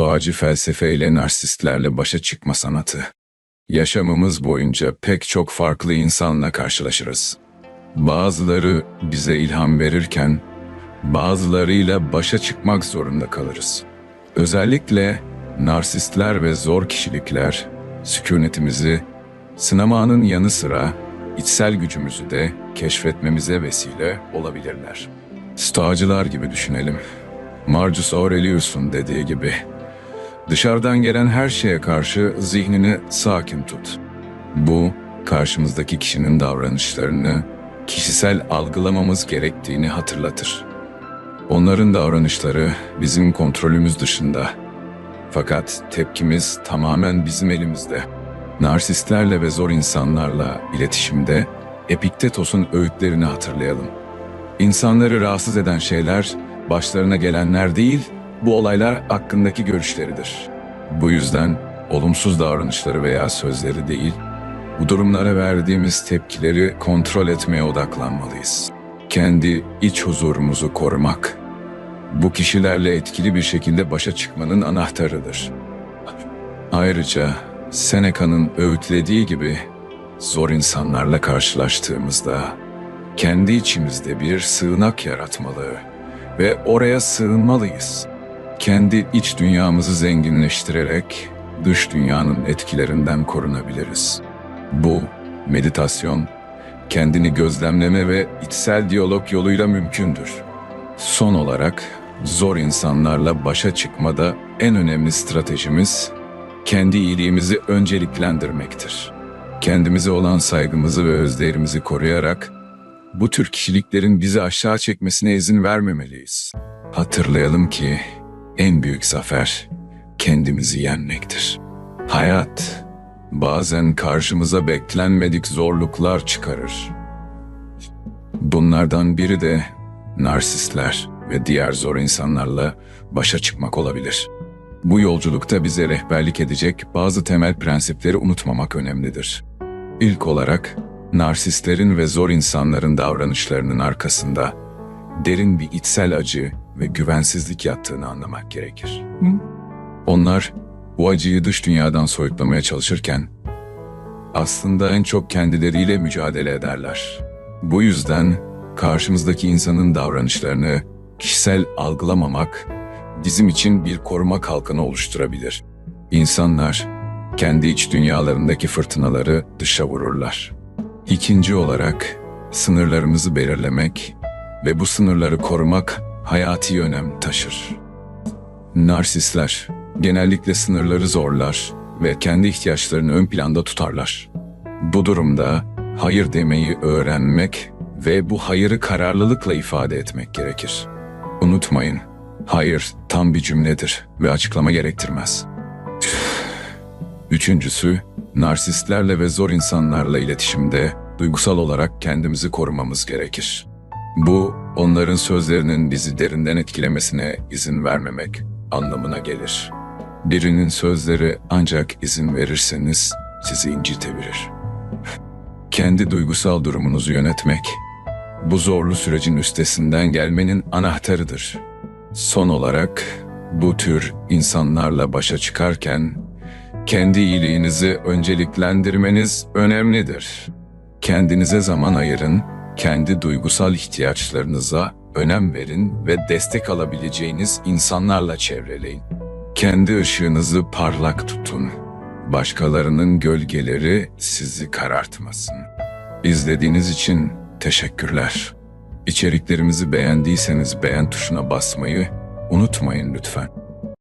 Stoacı felsefe ile narsistlerle başa çıkma sanatı. Yaşamımız boyunca pek çok farklı insanla karşılaşırız. Bazıları bize ilham verirken, bazılarıyla başa çıkmak zorunda kalırız. Özellikle narsistler ve zor kişilikler sükunetimizi sınamanın yanı sıra içsel gücümüzü de keşfetmemize vesile olabilirler. Stoacılar gibi düşünelim. Marcus Aurelius'un dediği gibi dışarıdan gelen her şeye karşı zihnini sakin tut. Bu karşımızdaki kişinin davranışlarını kişisel algılamamız gerektiğini hatırlatır. Onların davranışları bizim kontrolümüz dışında. Fakat tepkimiz tamamen bizim elimizde. Narsistlerle ve zor insanlarla iletişimde Epiktetos'un öğütlerini hatırlayalım. İnsanları rahatsız eden şeyler başlarına gelenler değil, bu olaylar hakkındaki görüşleridir. Bu yüzden olumsuz davranışları veya sözleri değil, bu durumlara verdiğimiz tepkileri kontrol etmeye odaklanmalıyız. Kendi iç huzurumuzu korumak, bu kişilerle etkili bir şekilde başa çıkmanın anahtarıdır. Ayrıca Seneca'nın öğütlediği gibi zor insanlarla karşılaştığımızda kendi içimizde bir sığınak yaratmalı ve oraya sığınmalıyız. Kendi iç dünyamızı zenginleştirerek dış dünyanın etkilerinden korunabiliriz. Bu meditasyon, kendini gözlemleme ve içsel diyalog yoluyla mümkündür. Son olarak zor insanlarla başa çıkmada en önemli stratejimiz kendi iyiliğimizi önceliklendirmektir. Kendimize olan saygımızı ve özdeğerimizi koruyarak bu tür kişiliklerin bizi aşağı çekmesine izin vermemeliyiz. Hatırlayalım ki en büyük zafer kendimizi yenmektir. Hayat bazen karşımıza beklenmedik zorluklar çıkarır. Bunlardan biri de narsistler ve diğer zor insanlarla başa çıkmak olabilir. Bu yolculukta bize rehberlik edecek bazı temel prensipleri unutmamak önemlidir. İlk olarak narsistlerin ve zor insanların davranışlarının arkasında derin bir içsel acı ve güvensizlik yattığını anlamak gerekir. Onlar bu acıyı dış dünyadan soyutlamaya çalışırken aslında en çok kendileriyle mücadele ederler. Bu yüzden karşımızdaki insanın davranışlarını kişisel algılamamak bizim için bir koruma kalkanı oluşturabilir. İnsanlar kendi iç dünyalarındaki fırtınaları dışa vururlar. İkinci olarak sınırlarımızı belirlemek ve bu sınırları korumak hayati önem taşır. Narsistler genellikle sınırları zorlar ve kendi ihtiyaçlarını ön planda tutarlar. Bu durumda hayır demeyi öğrenmek ve bu hayırı kararlılıkla ifade etmek gerekir. Unutmayın, hayır tam bir cümledir ve açıklama gerektirmez. Üçüncüsü, narsistlerle ve zor insanlarla iletişimde duygusal olarak kendimizi korumamız gerekir. Bu, onların sözlerinin bizi derinden etkilemesine izin vermemek anlamına gelir. Birinin sözleri ancak izin verirseniz sizi incitebilir. Kendi duygusal durumunuzu yönetmek, bu zorlu sürecin üstesinden gelmenin anahtarıdır. Son olarak bu tür insanlarla başa çıkarken kendi iyiliğinizi önceliklendirmeniz önemlidir. Kendinize zaman ayırın, kendi duygusal ihtiyaçlarınıza önem verin ve destek alabileceğiniz insanlarla çevreleyin. Kendi ışığınızı parlak tutun. Başkalarının gölgeleri sizi karartmasın. İzlediğiniz için teşekkürler. İçeriklerimizi beğendiyseniz beğen tuşuna basmayı unutmayın lütfen.